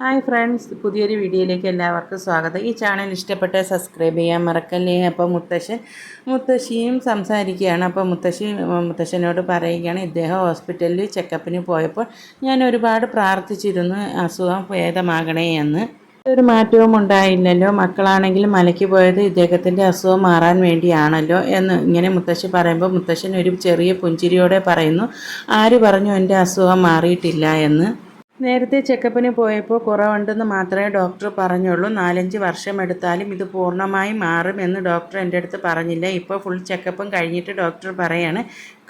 Hi friends പുതിയൊരു വീഡിയോയിലേക്ക് എല്ലാവർക്കും സ്വാഗതം. ഈ ചാനൽ ഇഷ്ടപ്പെട്ട സബ്സ്ക്രൈബ് ചെയ്യാൻ മറക്കല്ലേ? അപ്പോൾ മുത്തശ്ശൻ മുത്തശ്ശിയും സംസാരിക്കുകയാണ്. അപ്പോൾ മുത്തശ്ശി മുത്തശ്ശനോട് പറയുകയാണ് ഇദ്ദേഹം ഹോസ്പിറ്റലിൽ ചെക്കപ്പിന് പോയപ്പോൾ ഞാൻ ഒരുപാട് പ്രാർത്ഥിച്ചിരുന്നു അസുഖം ഭേദമാകണേ എന്ന്. ഒരു മാറ്റവും ഉണ്ടായില്ലല്ലോ. മക്കളാണെങ്കിലും മലയ്ക്ക് പോയത് ഇദ്ദേഹത്തിന്റെ അസുഖം മാറാൻ വേണ്ടിയാണല്ലോ എന്ന് ഇങ്ങനെ മുത്തശ്ശി പറയുമ്പോൾ മുത്തശ്ശൻ ഒരു ചെറിയ പുഞ്ചിരിയോടെ പറയുന്നു ആര് പറഞ്ഞു എന്റെ അസുഖം മാറിയിട്ടില്ല എന്ന്. നേരത്തെ ചെക്കപ്പിന് പോയപ്പോൾ കുറവുണ്ടെന്ന് മാത്രമേ ഡോക്ടർ പറഞ്ഞുള്ളൂ. നാലഞ്ച് വർഷം എടുത്താലും ഇത് പൂർണമായും മാറുമെന്ന് ഡോക്ടർ എന്റെ അടുത്ത് പറഞ്ഞില്ല. ഇപ്പോൾ ഫുൾ ചെക്കപ്പും കഴിഞ്ഞിട്ട് ഡോക്ടർ പറയാണ്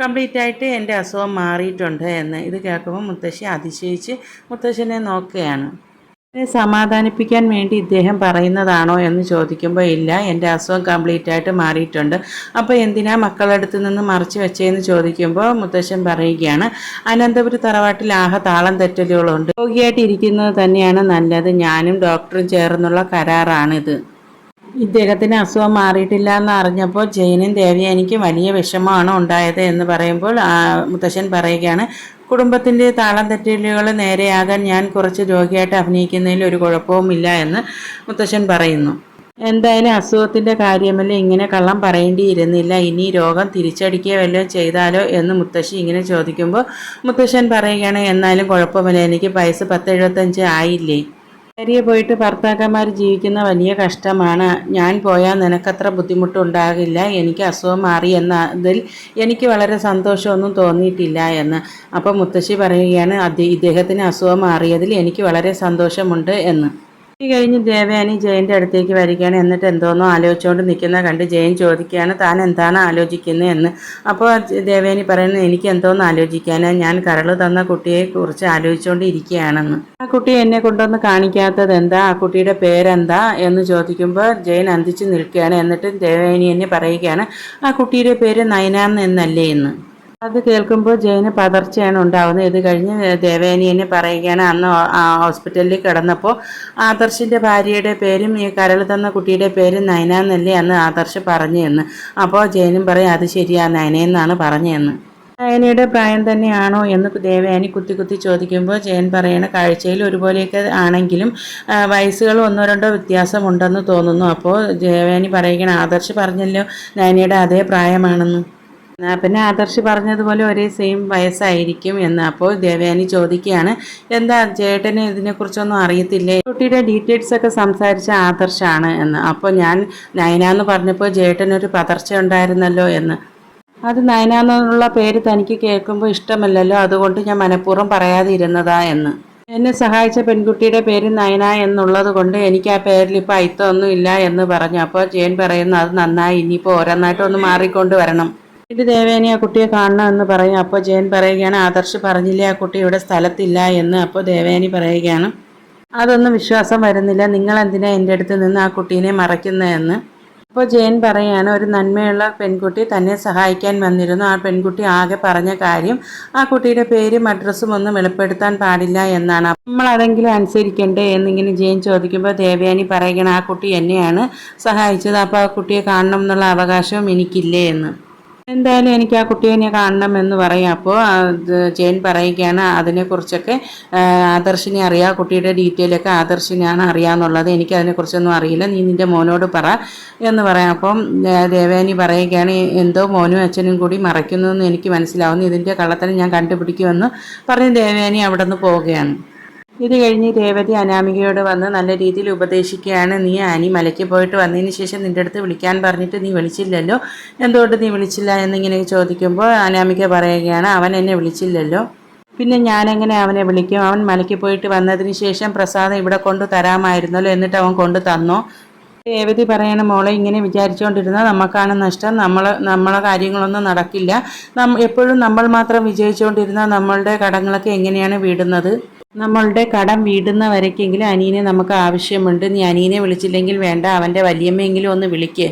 കംപ്ലീറ്റ് ആയിട്ട് എന്റെ അസുഖം മാറിയിട്ടുണ്ട് എന്ന്. ഇത് കേൾക്കുമ്പോൾ മുത്തശ്ശി അതിശയിച്ച് മുത്തശ്ശനെ നോക്കുകയാണ്. എന്നെ സമാധാനിപ്പിക്കാൻ വേണ്ടി ഇദ്ദേഹം പറയുന്നതാണോ എന്ന് ചോദിക്കുമ്പോൾ ഇല്ല എന്റെ അസുഖം കംപ്ലീറ്റ് ആയിട്ട് മാറിയിട്ടുണ്ട്. അപ്പോൾ എന്തിനാ മക്കളടുത്ത് നിന്ന് മറിച്ച് വെച്ചതെന്ന് ചോദിക്കുമ്പോൾ മുത്തശ്ശൻ പറയുകയാണ് അനന്തപുരം തറവാട്ടിൽ ആഹ താളം തെറ്റലുകളുണ്ട്. രോഗിയായിട്ട് ഇരിക്കുന്നത് തന്നെയാണ് നല്ലത്. ഞാനും ഡോക്ടറും ചേർന്നുള്ള കരാറാണിത്. ഇദ്ദേഹത്തിന് അസുഖം മാറിയിട്ടില്ല എന്ന് അറിഞ്ഞപ്പോൾ ജയനും എനിക്ക് വലിയ വിഷമമാണ് ഉണ്ടായത് എന്ന് പറയുമ്പോൾ മുത്തശ്ശൻ പറയുകയാണ് കുടുംബത്തിന്റെ താളം തെറ്റലുകൾ നേരെയാകാൻ ഞാൻ കുറച്ച് രോഗിയായിട്ട് അഭിനയിക്കുന്നതിൽ ഒരു കുഴപ്പവുമില്ല എന്ന് മുത്തശ്ശൻ പറയുന്നു. എന്തായാലും അസുഖത്തിന്റെ കാര്യമല്ല ഇങ്ങനെ കള്ളം പറയേണ്ടിയിരുന്നില്ല. ഇനി രോഗം തിരിച്ചടിക്കുക വല്ലതും ചെയ്താലോ എന്ന് മുത്തശ്ശി ഇങ്ങനെ ചോദിക്കുമ്പോൾ മുത്തശ്ശൻ പറയുകയാണ് എന്നാലും കുഴപ്പമില്ല എനിക്ക് വയസ്സ് പത്ത് എഴുപത്തഞ്ച് ആയില്ലേ? ഭാര്യയെ പോയിട്ട് ഭർത്താക്കന്മാർ ജീവിക്കുന്ന വലിയ കഷ്ടമാണ്. ഞാൻ പോയാൽ നിനക്കത്ര ബുദ്ധിമുട്ടുണ്ടാകില്ല. എനിക്ക് അസുഖം മാറി എന്നതിൽ എനിക്ക് വളരെ സന്തോഷമൊന്നും തോന്നിയിട്ടില്ല എന്ന്. അപ്പോൾ മുത്തശ്ശി പറയുകയാണ് ഇദ്ദേഹത്തിന് അസുഖം മാറിയതിൽ എനിക്ക് വളരെ സന്തോഷമുണ്ട് എന്ന്. ഈ കഴിഞ്ഞ് ദേവയാനി ജയന്റെ അടുത്തേക്ക് വരികയാണ്. എന്നിട്ട് എന്തോന്നോ ആലോചിച്ചുകൊണ്ട് നിൽക്കുന്ന കണ്ട് ജയൻ ചോദിക്കുകയാണ് താൻ എന്താണ് ആലോചിക്കുന്നത് എന്ന്. അപ്പോൾ ദേവയാനി പറയുന്നത് എനിക്ക് എന്തോന്ന് ആലോചിക്കാൻ ഞാൻ കരൾ തന്ന കുട്ടിയെ കുറിച്ച് ആലോചിച്ചുകൊണ്ട് ഇരിക്കുകയാണെന്ന്. ആ കുട്ടി എന്നെ കൊണ്ടൊന്ന് കാണിക്കാത്തത് എന്താ? ആ കുട്ടിയുടെ പേരെന്താ? എന്ന് ചോദിക്കുമ്പോൾ ജയൻ അന്തിച്ച് നിൽക്കുകയാണ്. എന്നിട്ട് ദേവയാനി എന്നെ പറയുകയാണ് ആ കുട്ടിയുടെ പേര് നയനാന്ന് എന്നല്ലേ? എന്ന്. അത് കേൾക്കുമ്പോൾ ജയന് പതർച്ചയാണ് ഉണ്ടാവുന്നത്. ഇത് കഴിഞ്ഞ് ദേവേനിയനെ പറയുകയാണ് അന്ന് ഹോസ്പിറ്റലിൽ കിടന്നപ്പോൾ ആദർശിന്റെ ഭാര്യയുടെ പേരും ഈ കരൾ തന്ന കുട്ടിയുടെ പേരും നയന എന്നല്ലേ അന്ന് ആദർശ് പറഞ്ഞു എന്ന്. അപ്പോൾ ജയനും പറയും അത് ശരിയാ നയനയെന്നാണ് പറഞ്ഞതെന്ന് നയനയുടെ പ്രായം തന്നെയാണോ എന്ന് ദേവയാനി കുത്തി കുത്തി ചോദിക്കുമ്പോൾ ജയൻ പറയണ കാഴ്ചയിൽ ഒരുപോലെയൊക്കെ ആണെങ്കിലും വയസ്സുകൾ ഒന്നോ രണ്ടോ വ്യത്യാസമുണ്ടെന്ന് തോന്നുന്നു. അപ്പോൾ ദേവയാനി പറയുകയാണ് ആദർശ് പറഞ്ഞല്ലോ നയനയുടെ അതേ പ്രായമാണെന്ന്. പിന്നെ ആദർശ് പറഞ്ഞതുപോലെ ഒരേ സെയിം വയസ്സായിരിക്കും എന്ന് അപ്പോൾ ദേവയാനി ചോദിക്കുകയാണ്. എന്താ ചേട്ടന് ഇതിനെക്കുറിച്ചൊന്നും അറിയത്തില്ലേ? കുട്ടിയുടെ ഡീറ്റെയിൽസ് ഒക്കെ സംസാരിച്ച ആദർശാണ് എന്ന്. അപ്പോൾ ഞാൻ നയന എന്ന് പറഞ്ഞപ്പോൾ ചേട്ടനൊരു പതർച്ച ഉണ്ടായിരുന്നല്ലോ എന്ന്. അത് നയന എന്നുള്ള പേര് തനിക്ക് കേൾക്കുമ്പോൾ ഇഷ്ടമല്ലല്ലോ. അതുകൊണ്ട് ഞാൻ മനഃപൂർവം പറയാതെ ഇരുന്നതാ എന്ന്. എന്നെ സഹായിച്ച പെൺകുട്ടിയുടെ പേര് നയന എന്നുള്ളത് കൊണ്ട് എനിക്ക് ആ പേരിൽ ഇപ്പോൾ അയിത്തൊന്നും ഇല്ല എന്ന് പറഞ്ഞു. അപ്പോൾ ജയൻ പറയുന്നു അത് നന്നായി. ഇനിയിപ്പോൾ ഓരോന്നായിട്ടൊന്ന് മാറിക്കൊണ്ട് വരണം. ഇത് ദേവേനെ ആ കുട്ടിയെ കാണണം എന്ന് പറയും. അപ്പോൾ ജയൻ പറയുകയാണ് ആദർശ് പറഞ്ഞില്ലേ ആ കുട്ടി ഇവിടെ സ്ഥലത്തില്ല എന്ന്? അപ്പോൾ ദേവേനി പറയുകയാണ് അതൊന്നും വിശ്വാസം വരുന്നില്ല. നിങ്ങൾ എന്തിനാ എന്റെ അടുത്ത് നിന്ന് ആ കുട്ടീനെ മറയ്ക്കുന്നതെന്ന് അപ്പോൾ ജയൻ പറയാണ് ഒരു നന്മയുള്ള പെൺകുട്ടി തന്നെ സഹായിക്കാൻ വന്നിരുന്നു. ആ പെൺകുട്ടി ആകെ പറഞ്ഞ കാര്യം ആ കുട്ടിയുടെ പേരും അഡ്രസ്സും ഒന്നും വെളിപ്പെടുത്താൻ പാടില്ല എന്നാണ്. നമ്മൾ അതെങ്കിലും അനുസരിക്കണ്ടേ? എന്നിങ്ങനെ ജയൻ ചോദിക്കുമ്പോൾ ദേവയാനി പറയുകയാണ് ആ കുട്ടി എന്നെയാണ് സഹായിച്ചത്. അപ്പോൾ ആ കുട്ടിയെ കാണണം എന്നുള്ള അവകാശവും എനിക്കില്ലേ എന്ന്. എന്തായാലും എനിക്ക് ആ കുട്ടീനെ കാണണം എന്ന് പറയും. അപ്പോൾ ജയൻ പറയുകയാണ് അതിനെക്കുറിച്ചൊക്കെ ആദർശിനെ അറിയാം. കുട്ടിയുടെ ഡീറ്റെയിലൊക്കെ ആദർശിനാണ് അറിയാമെന്നുള്ളത് എനിക്ക് അതിനെക്കുറിച്ചൊന്നും അറിയില്ല. നീ നിന്റെ മോനോട് പറ എന്ന് പറയാം. അപ്പം ദേവേനി പറയുകയാണ് എന്തോ മോനും അച്ഛനും കൂടി മറയ്ക്കുന്നു എന്ന് എനിക്ക് മനസ്സിലാവുന്നു. ഇതിന്റെ കള്ളത്തരം ഞാൻ കണ്ടുപിടിക്കുമെന്ന് പറഞ്ഞ് ദേവേനി അവിടെ നിന്ന് പോവുകയാണ്. ഇത് കഴിഞ്ഞ് രേവതി അനാമികയോട് വന്ന് നല്ല രീതിയിൽ ഉപദേശിക്കുകയാണ്. നീ ആനി മലയ്ക്ക് പോയിട്ട് വന്നതിന് ശേഷം നിന്റെ അടുത്ത് വിളിക്കാൻ പറഞ്ഞിട്ട് നീ വിളിച്ചില്ലല്ലോ? എന്തുകൊണ്ട് നീ വിളിച്ചില്ല? എന്നിങ്ങനെ ചോദിക്കുമ്പോൾ അനാമിക പറയുകയാണ് അവൻ എന്നെ വിളിച്ചില്ലല്ലോ. പിന്നെ ഞാനെങ്ങനെ അവനെ വിളിക്കും? അവൻ മലയ്ക്ക് പോയിട്ട് വന്നതിന് ശേഷം പ്രസാദം ഇവിടെ കൊണ്ട് തരാമായിരുന്നല്ലോ എന്നിട്ട് അവൻ കൊണ്ട് തന്നോ? രേവതി പറയണ മോളെ ഇങ്ങനെ വിചാരിച്ചുകൊണ്ടിരുന്നാൽ നമുക്കാണ് നഷ്ടം. നമ്മൾ നമ്മളെ കാര്യങ്ങളൊന്നും നടക്കില്ല. എപ്പോഴും നമ്മൾ മാത്രം വിജയിച്ചുകൊണ്ടിരുന്നാൽ നമ്മളുടെ കടങ്ങളൊക്കെ എങ്ങനെയാണ് വീടുന്നത്? നമ്മളുടെ കടം വീടുന്ന വരയ്ക്കെങ്കിലും അനിയനെ നമുക്ക് ആവശ്യമുണ്ട്. നീ അനിയനെ വിളിച്ചില്ലെങ്കിൽ വേണ്ട. അവന്റെ വലിയമ്മയെങ്കിലും ഒന്ന് വിളിക്കേ.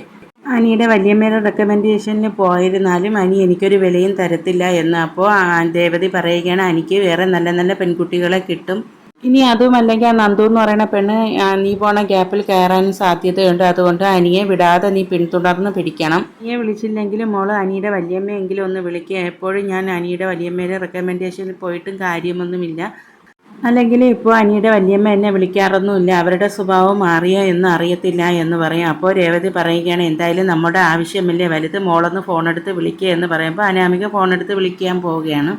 അനിയുടെ വലിയമ്മയുടെ റെക്കമെൻഡേഷനിൽ പോയിരുന്നാലും അനി എനിക്കൊരു വിലയും തരത്തില്ല എന്ന് അപ്പോൾ ദേവതി പറയുകയാണ്. എനിക്ക് വേറെ നല്ല നല്ല പെൺകുട്ടികളെ കിട്ടും. ഇനി അതുമല്ലെങ്കിൽ ആ നന്ദു എന്ന് പറയുന്ന പെണ്ണ് നീ പോണ ഗ്യാപ്പിൽ കയറാനും സാധ്യതയുണ്ട്. അതുകൊണ്ട് അനിയെ വിടാതെ നീ പിന്തുടർന്ന് പിടിക്കണം. അനിയെ വിളിച്ചില്ലെങ്കിലും മോൾ അനിയുടെ വലിയമ്മയെങ്കിലും ഒന്ന് വിളിക്കുക എപ്പോഴും ഞാൻ അനിയുടെ വലിയമ്മയുടെ റെക്കമെൻഡേഷനിൽ പോയിട്ടും കാര്യമൊന്നുമില്ല. അല്ലെങ്കിൽ ഇപ്പോൾ അനിയുടെ വല്യമ്മ എന്നെ വിളിക്കാറൊന്നുമില്ല. അവരുടെ സ്വഭാവം മാറിയോ എന്ന് അറിയത്തില്ല എന്ന് പറയും. അപ്പോൾ രേവതി പറയുകയാണ് എന്തായാലും നമ്മുടെ ആവശ്യമില്ലേ? വലുത് മോളൊന്ന് ഫോണെടുത്ത് വിളിക്കുക എന്ന് പറയുമ്പോൾ അനാമിക ഫോണെടുത്ത് വിളിക്കാൻ പോവുകയാണ്.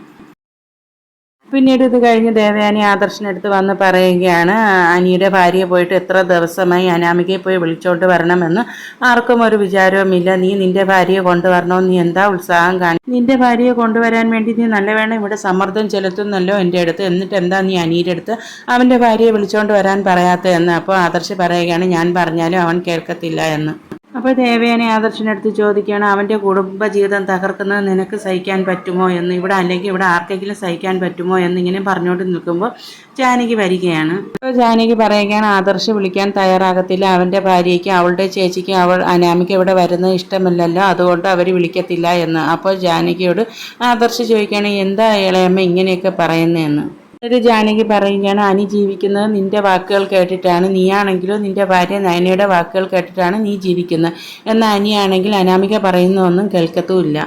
പിന്നീട് ഇത് കഴിഞ്ഞ് ദേവയാനി ആദർശനെടുത്ത് വന്ന് പറയുകയാണ് അനിയുടെ ഭാര്യയെ പോയിട്ട് എത്ര ദിവസമായി അനാമികയെ പോയി വിളിച്ചോണ്ട് വരണമെന്ന് ആർക്കും ഒരു വിചാരവുമില്ല നീ നിന്റെ ഭാര്യയെ കൊണ്ടുവരണോ? നീ എന്താ ഉത്സാഹം കാണി? നിന്റെ ഭാര്യയെ കൊണ്ടുവരാൻ വേണ്ടി നീ നല്ല വേണം ഇവിടെ സമ്മർദ്ദം ചെലുത്തുന്നല്ലോ എന്റെ അടുത്ത്. എന്നിട്ട് എന്താ നീ അനിയുടെ അടുത്ത് അവന്റെ ഭാര്യയെ വിളിച്ചോണ്ട് വരാൻ പറയാത്തതെന്ന്? അപ്പോൾ ആദർശ് പറയുകയാണ് ഞാൻ പറഞ്ഞാലും അവൻ കേൾക്കത്തില്ല എന്ന്. അപ്പോൾ ദേവേനെ ആദർശിനടുത്ത് ചോദിക്കുകയാണ് അവന്റെ കുടുംബജീവിതം തകർക്കുന്നത് നിനക്ക് സഹിക്കാൻ പറ്റുമോ എന്ന്? ഇവിടെ അല്ലെങ്കിൽ ഇവിടെ ആർക്കെങ്കിലും സഹിക്കാൻ പറ്റുമോ എന്നിങ്ങനെ പറഞ്ഞുകൊണ്ട് നിൽക്കുമ്പോൾ ജാനകി വരികയാണ്. അപ്പോൾ ജാനകി പറയുകയാണ് ആദർശ് വിളിക്കാൻ തയ്യാറാകത്തില്ല. അവന്റെ ഭാര്യയ്ക്ക് അവളുടെ ചേച്ചിക്ക് അവൾ അനാമിക്ക് ഇവിടെ വരുന്നത് ഇഷ്ടമില്ലല്ലോ. അതുകൊണ്ട് അവർ വിളിക്കത്തില്ല എന്ന്. അപ്പോൾ ജാനകിയോട് ആദർശ് ചോദിക്കുകയാണ് എന്താ ഇളയമ്മ ഇങ്ങനെയൊക്കെ പറയുന്നതെന്ന്? ഒരു ജാനകി പറയുകയാണ് അനി ജീവിക്കുന്നത് നിന്റെ വാക്കുകൾ കേട്ടിട്ടാണ്. നീയാണെങ്കിലോ നിന്റെ ഭാര്യ നയനയുടെ വാക്കുകൾ കേട്ടിട്ടാണ് നീ ജീവിക്കുന്നത്. എന്നാൽ അനിയാണെങ്കിൽ അനാമിക പറയുന്നതൊന്നും കേൾക്കത്തുമില്ല.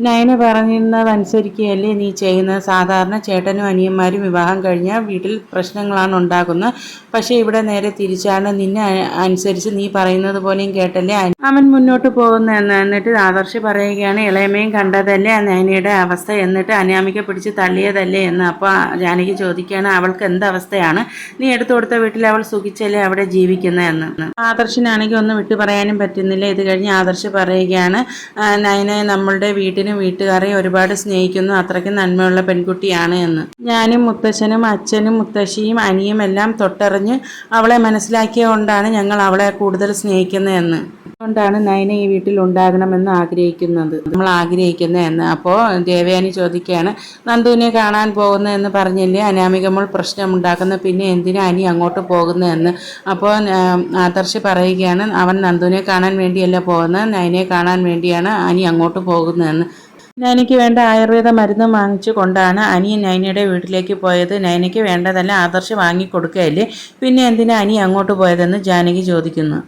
നയന പറയുന്നതനുസരിക്കുകയല്ലേ നീ ചെയ്യുന്നത്? സാധാരണ ചേട്ടനും അനിയന്മാരും വിവാഹം കഴിഞ്ഞാൽ വീട്ടിൽ പ്രശ്നങ്ങളാണ് ഉണ്ടാകുന്നത് പക്ഷേ ഇവിടെ നേരെ തിരിച്ചാണ് നിന്നെ അനുസരിച്ച് നീ പറയുന്നത് പോലെയും കേട്ടല്ലേ അവൻ മുന്നോട്ട് പോകുന്നതെന്ന് എന്നിട്ട് ആദർശ് പറയുകയാണ് ഇളയമയും കണ്ടതല്ലേ നയനയുടെ അവസ്ഥ? എന്നിട്ട് അനാമിക പിടിച്ച് തള്ളിയതല്ലേ? എന്ന് അപ്പോൾ ജാനകി ചോദിക്കുകയാണ് അവൾക്ക് എന്ത് അവസ്ഥയാണ്? നീ എടുത്തു കൊടുത്ത വീട്ടിൽ അവൾ സുഖിച്ചല്ലേ അവിടെ ജീവിക്കുന്നതെന്ന് ആദർശിനാണെങ്കിൽ ഒന്നും വിട്ടു പറയാനും പറ്റുന്നില്ല. ഇത് കഴിഞ്ഞ് ആദർശ് പറയുകയാണ് "ആ, നയനെ നമ്മളുടെ വീട്ടിനും വീട്ടുകാരെയും ഒരുപാട് സ്നേഹിക്കുന്നു. അത്രയ്ക്ക് നന്മയുള്ള പെൺകുട്ടിയാണ് എന്ന്. ഞാനും മുത്തശ്ശനും അച്ഛനും മുത്തശ്ശിയും അനിയും എല്ലാം തൊട്ടറിഞ്ഞ് അവളെ മനസ്സിലാക്കിയ കൊണ്ടാണ് ഞങ്ങൾ അവളെ കൂടുതൽ സ്നേഹിക്കുന്നതെന്ന് അതുകൊണ്ടാണ് നയന ഈ വീട്ടിൽ ഉണ്ടാകണമെന്ന് ആഗ്രഹിക്കുന്നത്. നമ്മൾ ആഗ്രഹിക്കുന്നതെന്ന് അപ്പോൾ ദേവയാനി ചോദിക്കുകയാണ് നന്ദുവിനെ കാണാൻ പോകുന്നതെന്ന് പറഞ്ഞില്ലേ? അനാമികമോൾ പ്രശ്നമുണ്ടാക്കുന്ന. പിന്നെ എന്തിനാ അനി അങ്ങോട്ട് പോകുന്നതെന്ന് അപ്പോൾ ആദർശ് പറയുകയാണ് അവൻ നന്ദുവിനെ കാണാൻ വേണ്ടിയല്ല പോകുന്നത്. നയനെ കാണാൻ വേണ്ടിയാണ് അനി അങ്ങോട്ട് പോകുന്നതെന്ന് നയനയ്ക്ക് വേണ്ട ആയുർവേദ മരുന്ന് വാങ്ങിച്ചു കൊണ്ടാണ് അനിയൻ നൈനയുടെ വീട്ടിലേക്ക് പോയത്. നൈനയ്ക്ക് വേണ്ടതെല്ലാം ആദർശ് വാങ്ങിക്കൊടുക്കുകയല്ലേ? പിന്നെ എന്തിനാ അനി അങ്ങോട്ട് പോയതെന്ന് ജാനകി ചോദിക്കുന്നു.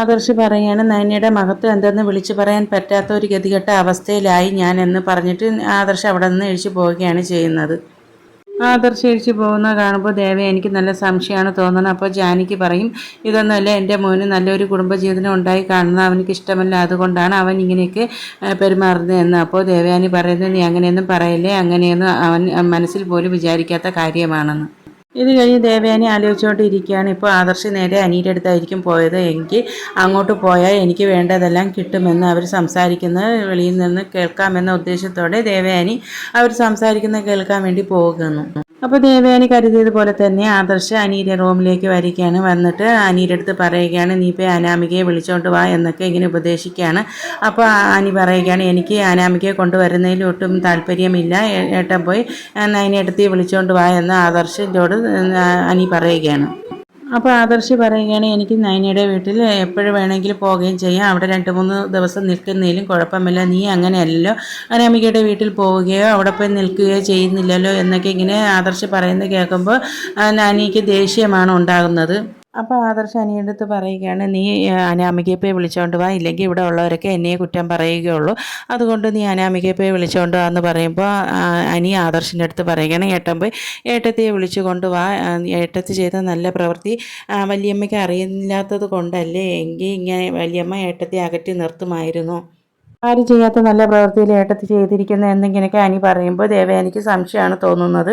ആദർശ് പറയുകയാണ് നൈനയുടെ മഹത്വം എന്തെന്ന് വിളിച്ചു പറയാൻ പറ്റാത്ത ഒരു ഗതികെട്ട അവസ്ഥയിലായി ഞാൻ എന്ന് പറഞ്ഞിട്ട് ആദർശ് അവിടെ നിന്ന് എഴിച്ചു പോവുകയാണ് ചെയ്യുന്നത്. ആദർശ് പോകുന്ന കാണുമ്പോൾ ദേവ എനിക്ക് നല്ല സംശയമാണ് തോന്നുന്നത് അപ്പോൾ ജാനിക്ക് പറയും ഇതൊന്നുമല്ല എന്റെ മോന് നല്ലൊരു കുടുംബജീവിതം ഉണ്ടായി കാണുന്നത് അവനക്ക് ഇഷ്ടമല്ല അതുകൊണ്ടാണ് അവൻ ഇങ്ങനെയൊക്കെ ആ, പെരുമാറുന്നത് എന്ന്. അപ്പോൾ ദേവയാനി പറയുന്നത് നീ അങ്ങനെയൊന്നും പറയല്ലേ? അങ്ങനെയൊന്നും അവൻ മനസ്സിൽ പോലും വിചാരിക്കാത്ത കാര്യമാണെന്ന്. ഇത് കഴിഞ്ഞ് ദേവയാനി ആലോചിച്ചുകൊണ്ടിരിക്കുകയാണ് ഇപ്പോൾ ആദർശ് നേരെ അനിയുടെ അടുത്തായിരിക്കും പോയത്. എനിക്ക് അങ്ങോട്ട് പോയാൽ എനിക്ക് വേണ്ടതെല്ലാം കിട്ടുമെന്ന് അവർ സംസാരിക്കുന്നത് വെളിയിൽ നിന്ന് കേൾക്കാമെന്ന ഉദ്ദേശത്തോടെ ദേവയാനി അവർ സംസാരിക്കുന്നത് കേൾക്കാൻ വേണ്ടി പോകുന്നു. അപ്പോൾ ദേവയാനി കരുതിയതുപോലെ തന്നെ ആദർശ അനീരെ റൂമിലേക്ക് വരികയാണ്. വന്നിട്ട് അനീരുടെ അടുത്ത് പറയുകയാണ് നീ പോയി അനാമികയെ വിളിച്ചോണ്ട് വാ എന്നൊക്കെ ഇങ്ങനെ ഉപദേശിക്കുകയാണ്. അപ്പോൾ അനി പറയുകയാണ് എനിക്ക് അനാമികയെ കൊണ്ടുവരുന്നതിൽ ഒട്ടും താല്പര്യമില്ല. ഏട്ടൻ പോയി നൈനയെടുത്തി വിളിച്ചോണ്ട് വാ എന്ന് ആദർശിനോട് അനി പറയുകയാണ്. അപ്പോൾ ആദർശി പറയുകയാണ് എനിക്ക് നൈനയുടെ വീട്ടിൽ എപ്പോഴും വേണമെങ്കിലും പോവുകയും ചെയ്യാം. അവിടെ രണ്ട് മൂന്ന് ദിവസം നിൽക്കുന്നതിലും കുഴപ്പമില്ല. നീ അങ്ങനെയല്ലോ അനാമികയുടെ വീട്ടിൽ പോവുകയോ അവിടെ പോയി നിൽക്കുകയോ ചെയ്യുന്നില്ലല്ലോ എന്നൊക്കെ ഇങ്ങനെ ആദർശി പറയുന്നത് കേൾക്കുമ്പോൾ നാനിക്ക് ദേഷ്യമാണ് ഉണ്ടാകുന്നത്. അപ്പോൾ ആദർശ് അനിയുടെ അടുത്ത് പറയുകയാണ് നീ അനാമികയെ വിളിച്ചുകൊണ്ട് വാ ഇല്ലെങ്കിൽ ഇവിടെ ഉള്ളവരൊക്കെ എന്നെ കുറ്റം പറയുകയുള്ളൂ. അതുകൊണ്ട് നീ അനാമികയെ വിളിച്ചുകൊണ്ട് വാ എന്ന് പറയുമ്പോൾ അനി ആദർശിന്റെ അടുത്ത് പറയുകയാണ് ഏട്ടൻ പോയി ഏട്ടത്തിയെ വിളിച്ചു കൊണ്ട് വാ ഏട്ടത്തി ചെയ്ത നല്ല പ്രവൃത്തി വല്യമ്മയ്ക്ക് അറിയില്ലാത്തത് കൊണ്ടല്ലേ എങ്കിൽ ഇങ്ങനെ വലിയമ്മ ഏട്ടത്തി അകറ്റി നിർത്തുമായിരുന്നു. ആരും ചെയ്യാത്ത നല്ല പ്രവൃത്തിയിൽ ഏട്ടത്തി ചെയ്തിരിക്കുന്ന എന്തെങ്കിലുമൊക്കെ അനി പറയുമ്പോൾ ദേവേനിക്ക് സംശയമാണ് തോന്നുന്നത്.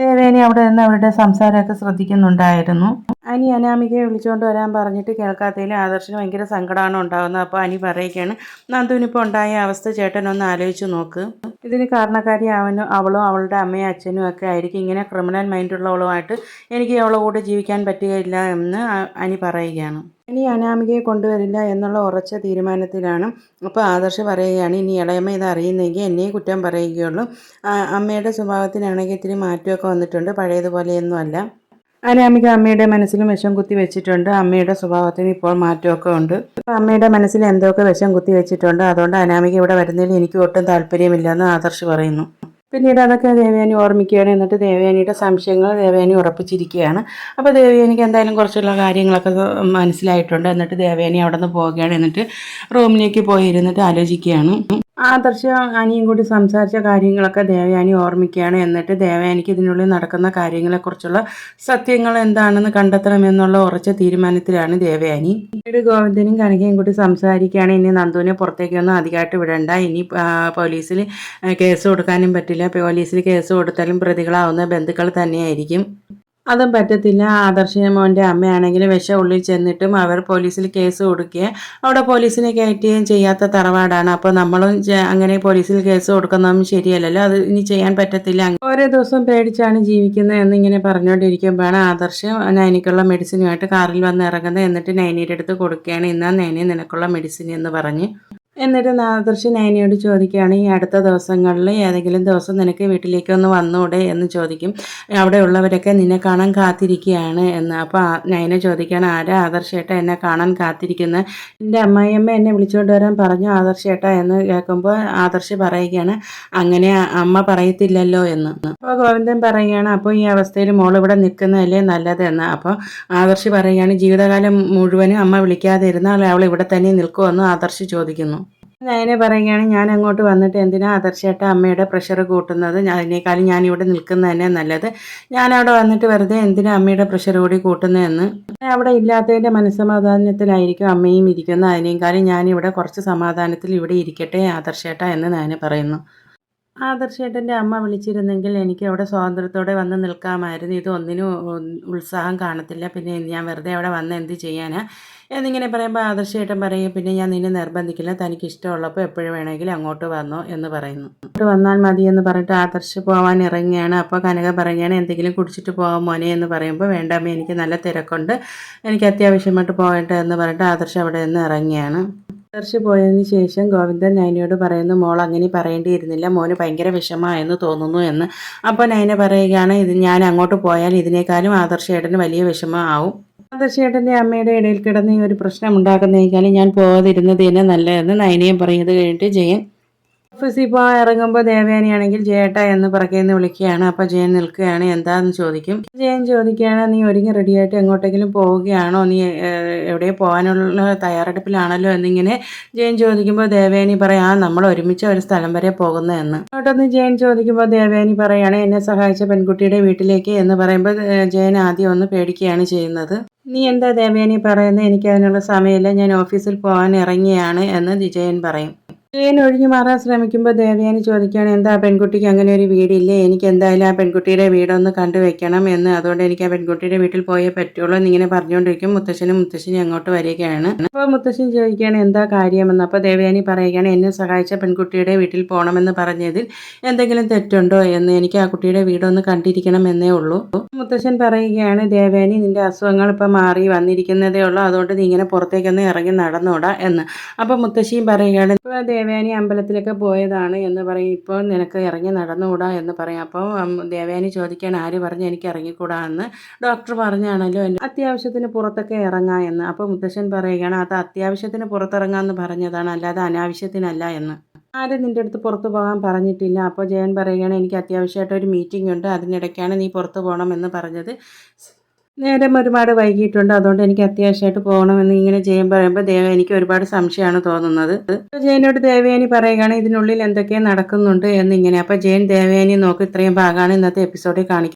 ദേവേനി അവിടെ നിന്ന് അവരുടെ സംസാരമൊക്കെ ശ്രദ്ധിക്കുന്നുണ്ടായിരുന്നു. അനി അനാമികയെ വിളിച്ചുകൊണ്ട് വരാൻ പറഞ്ഞിട്ട് കേൾക്കാത്തതിൽ ആദർശന് ഭയങ്കര സങ്കടമാണ് ഉണ്ടാകുന്നത് അപ്പോൾ അനി പറയുകയാണ് നന്ദുവിനിപ്പോൾ ഉണ്ടായ അവസ്ഥ ചേട്ടനൊന്ന് ആലോചിച്ച് നോക്ക്. ഇതിന് കാരണക്കാരി അവനും അവളും അവളുടെ അമ്മയും അച്ഛനും ഒക്കെ ആയിരിക്കും. ഇങ്ങനെ ക്രിമിനൽ മൈൻഡുള്ളവളുമായിട്ട് എനിക്ക് അവളെ കൂടെ ജീവിക്കാൻ പറ്റുകയില്ല എന്ന് അനി പറയുകയാണ്. ഇനി അനാമികയെ കൊണ്ടുവരില്ല എന്നുള്ള ഉറച്ച തീരുമാനത്തിലാണ് അപ്പോൾ ആദർശ് പറയുകയാണ് ഇനി ഇളയമ്മ ഇത് അറിയുന്നെങ്കിൽ എന്നെയും കുറ്റം പറയുകയുള്ളൂ. അമ്മയുടെ സ്വഭാവത്തിനാണെങ്കിൽ ഇത്തിരി മാറ്റമൊക്കെ വന്നിട്ടുണ്ട്. പഴയതുപോലെയൊന്നും അല്ല അനാമിക അമ്മയുടെ മനസ്സിലും വിഷം കുത്തി വെച്ചിട്ടുണ്ട്. അമ്മയുടെ സ്വഭാവത്തിന് ഇപ്പോൾ മാറ്റമൊക്കെ ഉണ്ട്. അമ്മയുടെ മനസ്സിൽ എന്തൊക്കെ വിഷം കുത്തി വെച്ചിട്ടുണ്ട്? അതുകൊണ്ട് അനാമിക ഇവിടെ വരുന്നതിൽ എനിക്ക് ഒട്ടും താല്പര്യമില്ലെന്ന് ആദർശ് പറയുന്നു. പിന്നീട് അതൊക്കെ ദേവയാനി ഓർമ്മിക്കുകയാണ്. എന്നിട്ട് ദേവയാനിയുടെ സംശയങ്ങൾ ദേവയാനി ഉറപ്പിച്ചിരിക്കുകയാണ്. അപ്പോൾ ദേവയാനിക്ക് എന്തായാലും കുറച്ചുള്ള കാര്യങ്ങളൊക്കെ മനസ്സിലായിട്ടുണ്ട്. എന്നിട്ട് ദേവയാനി അവിടെ നിന്ന് പോവുകയാണ്. എന്നിട്ട് റൂമിലേക്ക് പോയി ഇരുന്നിട്ട് ആലോചിക്കുകയാണ്. ആദർശം അനിയും കൂടി സംസാരിച്ച കാര്യങ്ങളൊക്കെ ദേവയാനി ഓർമ്മിക്കുകയാണ്. എന്നിട്ട് ദേവയാനിക്ക് ഇതിനുള്ളിൽ നടക്കുന്ന കാര്യങ്ങളെക്കുറിച്ചുള്ള സത്യങ്ങൾ എന്താണെന്ന് കണ്ടെത്തണമെന്നുള്ള ഉറച്ച തീരുമാനത്തിലാണ് ദേവയാനി. പിന്നീട് ഗോവിന്ദനും കനകയും കൂടി സംസാരിക്കുകയാണ്. ഇനി നന്ദുവിനെ പുറത്തേക്കൊന്നും അധികമായിട്ട് വിടണ്ട. ഇനി പോലീസിൽ കേസ് കൊടുക്കാനും പറ്റില്ല. പോലീസിൽ കേസ് കൊടുത്താലും പ്രതികളാവുന്ന ബന്ധുക്കൾ തന്നെയായിരിക്കും. അതും പറ്റത്തില്ല. ആദർശ മോന്റെ അമ്മയാണെങ്കിലും വിഷം ഉള്ളിൽ ചെന്നിട്ടും അവർ പോലീസിൽ കേസ് കൊടുക്കുകയും അവിടെ പോലീസിനെ കയറ്റുകയും ചെയ്യാത്ത തറവാടാണ്. അപ്പോൾ നമ്മളും അങ്ങനെ പോലീസിൽ കേസ് കൊടുക്കുന്നതും ശരിയല്ലല്ലോ. അത് ഇനി ചെയ്യാൻ പറ്റത്തില്ല. ഓരോ ദിവസം പേടിച്ചാണ് ജീവിക്കുന്നത് എന്നിങ്ങനെ പറഞ്ഞുകൊണ്ടിരിക്കുമ്പോഴാണ് ആദർശ് നൈനിക്കുള്ള മെഡിസിനുമായിട്ട് കാറിൽ വന്ന് ഇറങ്ങുന്നത്. എന്നിട്ട് നൈനിയുടെ അടുത്ത് കൊടുക്കുകയാണ്. ഇന്നാ നൈനി നിനക്കുള്ള മെഡിസിൻ എന്ന് പറഞ്ഞ് എന്നിട്ട് നാദർശി നൈനയോട് ചോദിക്കുകയാണ് ഈ അടുത്ത ദിവസങ്ങളിൽ ഏതെങ്കിലും ദിവസം നിനക്ക് വീട്ടിലേക്ക് ഒന്ന് വന്നൂടെ? എന്ന് ചോദിക്കും. അവിടെ ഉള്ളവരൊക്കെ നിന്നെ കാണാൻ കാത്തിരിക്കുകയാണ് എന്ന്. അപ്പോൾ നൈന ചോദിക്കുകയാണ് ആരാ ആദർശേട്ട എന്നെ കാണാൻ കാത്തിരിക്കുന്നത് എന്റെ അമ്മായിയമ്മ എന്നെ വിളിച്ചുകൊണ്ട് വരാൻ പറഞ്ഞു ആദർശേട്ട എന്ന് കേൾക്കുമ്പോൾ ആദർശ് പറയുകയാണ് അങ്ങനെ അമ്മ പറയത്തില്ലല്ലോ എന്ന്. അപ്പോൾ ഗോവിന്ദൻ പറയുകയാണ് അപ്പോൾ ഈ അവസ്ഥയിൽ മോൾ ഇവിടെ നിൽക്കുന്നതല്ലേ നല്ലതെന്ന് അപ്പോൾ ആദർശ് പറയുകയാണ് ജീവിതകാലം മുഴുവനും അമ്മ വിളിക്കാതിരുന്നാൽ അവൾ ഇവിടെ തന്നെ നിൽക്കുമെന്ന് ആദർശ് ചോദിക്കുന്നു. നയനെ പറയുകയാണ് ഞാൻ അങ്ങോട്ട് വന്നിട്ട് എന്തിനാ ആദർശേട്ട അമ്മയുടെ പ്രഷർ കൂട്ടുന്നത്? അതിനേക്കാളും ഞാൻ ഇവിടെ നിൽക്കുന്നത് തന്നെ നല്ലത്. ഞാൻ അവിടെ വന്നിട്ട് വെറുതെ എന്തിനാ അമ്മയുടെ പ്രഷർ കൂടി കൂട്ടുന്നതെന്ന്? അവിടെ ഇല്ലാത്തതിന്റെ മനസ്സമാധാനത്തിലായിരിക്കും അമ്മയും ഇരിക്കുന്നത്. അതിനേക്കാളും ഞാനിവിടെ കുറച്ച് സമാധാനത്തിൽ ഇവിടെ ഇരിക്കട്ടെ ആദർശേട്ട എന്ന് നയനെ പറയുന്നു. ആദർശേട്ടന്റെ അമ്മ വിളിച്ചിരുന്നെങ്കിൽ എനിക്ക് അവിടെ സ്വാതന്ത്ര്യത്തോടെ വന്ന് നിൽക്കാമായിരുന്നു. ഇത് ഒന്നിനും ഉത്സാഹം കാണത്തില്ല. പിന്നെ ഞാൻ വെറുതെ അവിടെ വന്ന് എന്ത് ചെയ്യാനാ? എന്നിങ്ങനെ പറയുമ്പോൾ ആദർശേട്ടൻ പറയും പിന്നെ ഞാൻ നിന്നെ നിർബന്ധിക്കില്ല. തനിക്ക് ഇഷ്ടമുള്ളപ്പോൾ എപ്പോഴും വേണമെങ്കിലും അങ്ങോട്ട് വന്നോ എന്ന് പറയുന്നു. അങ്ങോട്ട് വന്നാൽ മതി എന്ന് പറഞ്ഞിട്ട് ആദർശ് പോവാൻ ഇറങ്ങിയാണ് അപ്പോൾ കനക പറയുകയാണ് എന്തെങ്കിലും കുടിച്ചിട്ട് പോകാം മോനെ എന്ന് പറയുമ്പോൾ വേണ്ടാമേ എനിക്ക് നല്ല തിരക്കുണ്ട്. എനിക്ക് അത്യാവശ്യമായിട്ട് പോകട്ടെ എന്ന് പറഞ്ഞിട്ട് ആദർശ് അവിടെ നിന്ന് ഇറങ്ങിയാണ് ആദർശ് പോയതിന് ശേഷം ഗോവിന്ദൻ നൈനയോട് പറയുന്നു മോൾ അങ്ങനെ പറയേണ്ടിയിരുന്നില്ല. മോന് ഭയങ്കര വിഷമമായെന്ന് തോന്നുന്നു എന്ന്. അപ്പോൾ നൈന പറയുകയാണ് ഇത് ഞാൻ അങ്ങോട്ട് പോയാൽ ഇതിനേക്കാളും ആദർശേട്ടന് വലിയ വിഷമമാവും. ആദർശേട്ടന്റെ അമ്മയുടെ ഇടയിൽ കിടന്ന് ഈ ഒരു പ്രശ്നം ഉണ്ടാക്കുന്നതിനേക്കാളും ഞാൻ പോകാതിരുന്നത് തന്നെ നല്ലതെന്ന് നൈനയും പറയുന്നത് കഴിഞ്ഞിട്ട് ജയൻ ഓഫീസിൽ പോകാൻ ഇറങ്ങുമ്പോൾ ദേവയാനിയാണെങ്കിൽ ജയേട്ട എന്ന് പറക്കേന്ന് വിളിക്കുകയാണ്. അപ്പോൾ ജയൻ നിൽക്കുകയാണ്. എന്താന്ന് ചോദിക്കും. ജയൻ ചോദിക്കുകയാണ് നീ ഒരുങ്ങി റെഡിയായിട്ട് എങ്ങോട്ടെങ്കിലും പോവുകയാണോ? നീ എവിടെ പോകാനുള്ള തയ്യാറെടുപ്പിലാണല്ലോ? എന്നിങ്ങനെ ജയൻ ചോദിക്കുമ്പോൾ ദേവയാനി പറയാം നമ്മൾ ഒരുമിച്ച് ഒരു സ്ഥലം വരെ പോകുന്നതെന്ന് അങ്ങോട്ടൊന്ന് ജയൻ ചോദിക്കുമ്പോൾ ദേവയാനി പറയാണ് എന്നെ സഹായിച്ച പെൺകുട്ടിയുടെ വീട്ടിലേക്ക് എന്ന് പറയുമ്പോൾ ജയൻ ആദ്യം ഒന്ന് പേടിക്കുകയാണ് ചെയ്യുന്നത്. നീ എന്താ ദേവയാനി പറയുന്നത് എനിക്കതിനുള്ള സമയമില്ല. ഞാൻ ഓഫീസിൽ പോകാൻ ഇറങ്ങിയാണ് എന്ന് വിജയൻ പറയും. ജയൻ ഒഴിഞ്ഞു മാറാൻ ശ്രമിക്കുമ്പോൾ ദേവയാനി ചോദിക്കുകയാണ് എന്താ പെൺകുട്ടിക്ക് അങ്ങനെ ഒരു വീടില്ലേ? എനിക്ക് എന്തായാലും ആ പെൺകുട്ടിയുടെ വീടൊന്ന് കണ്ടു വെക്കണം എന്ന്. അതുകൊണ്ട് എനിക്ക് ആ പെൺകുട്ടിയുടെ വീട്ടിൽ പോയേ പറ്റുള്ളൂ എന്നിങ്ങനെ പറഞ്ഞുകൊണ്ടിരിക്കും മുത്തശ്ശനും മുത്തശ്ശനും അങ്ങോട്ട് വരികയാണ്. അപ്പോൾ മുത്തശ്ശൻ ചോദിക്കുകയാണ് എന്താ കാര്യമെന്ന്? അപ്പോൾ ദേവയാനി പറയുകയാണ് എന്നെ സഹായിച്ച പെൺകുട്ടിയുടെ വീട്ടിൽ പോകണമെന്ന് പറഞ്ഞതിൽ എന്തെങ്കിലും തെറ്റുണ്ടോ എന്ന്? എനിക്ക് ആ കുട്ടിയുടെ വീടൊന്ന് കണ്ടിരിക്കണം എന്നേ ഉള്ളൂ. മുത്തശ്ശൻ പറയുകയാണ് ദേവയാനി നിന്റെ അസുഖങ്ങൾ ഇപ്പോൾ മാറി വന്നിരിക്കുന്നതേ ഉള്ളൂ. അതുകൊണ്ട് നീ ഇങ്ങനെ പുറത്തേക്കൊന്ന് ഇറങ്ങി നടന്നൂടാ എന്ന്. അപ്പോൾ മുത്തശ്ശിയും പറയുകയാണ് ദേവയാനി അമ്പലത്തിലൊക്കെ പോയതാണ് എന്ന് പറയും. ഇപ്പോൾ നിനക്ക് ഇറങ്ങി നടന്നുകൂടാ എന്ന് പറയും. അപ്പോൾ ദേവയാനി ചോദിക്കാൻ ആര് പറഞ്ഞു? എനിക്ക് ഇറങ്ങിക്കൂടാ എന്ന് ഡോക്ടർ പറഞ്ഞാണല്ലോ എന്റെ അത്യാവശ്യത്തിന് പുറത്തൊക്കെ ഇറങ്ങാ എന്ന്. അപ്പോൾ മുത്തശ്ശൻ പറയുകയാണ് അത് അത്യാവശ്യത്തിന് പുറത്തിറങ്ങാമെന്ന് പറഞ്ഞതാണ്. അല്ലാതെ അനാവശ്യത്തിനല്ല എന്ന്. ആരും നിന്റെ അടുത്ത് പുറത്ത് പോകാൻ പറഞ്ഞിട്ടില്ല. അപ്പോൾ ജയൻ പറയുകയാണ് എനിക്ക് അത്യാവശ്യമായിട്ട് ഒരു മീറ്റിംഗ് ഉണ്ട്. അതിനിടയ്ക്കാണ് നീ പുറത്ത് പോകണം എന്ന് പറഞ്ഞത്. നേരം ഒരുപാട് വൈകിയിട്ടുണ്ട്. അതുകൊണ്ട് എനിക്ക് അത്യാവശ്യമായിട്ട് പോകണമെന്ന് ഇങ്ങനെ ജയൻ പറയുമ്പോൾ ദേവ എനിക്ക് ഒരുപാട് സംശയമാണ് തോന്നുന്നത്. ജയനോട് ദേവയാനി പറയുകയാണ് ഇതിനുള്ളിൽ എന്തൊക്കെയാണ് നടക്കുന്നുണ്ട് എന്നിങ്ങനെ. അപ്പോൾ ജയൻ ദേവയാനി നോക്കി ഇത്രയും ഭാഗമാണ് ഇന്നത്തെ എപ്പിസോഡിൽ കാണിക്കുന്നത്.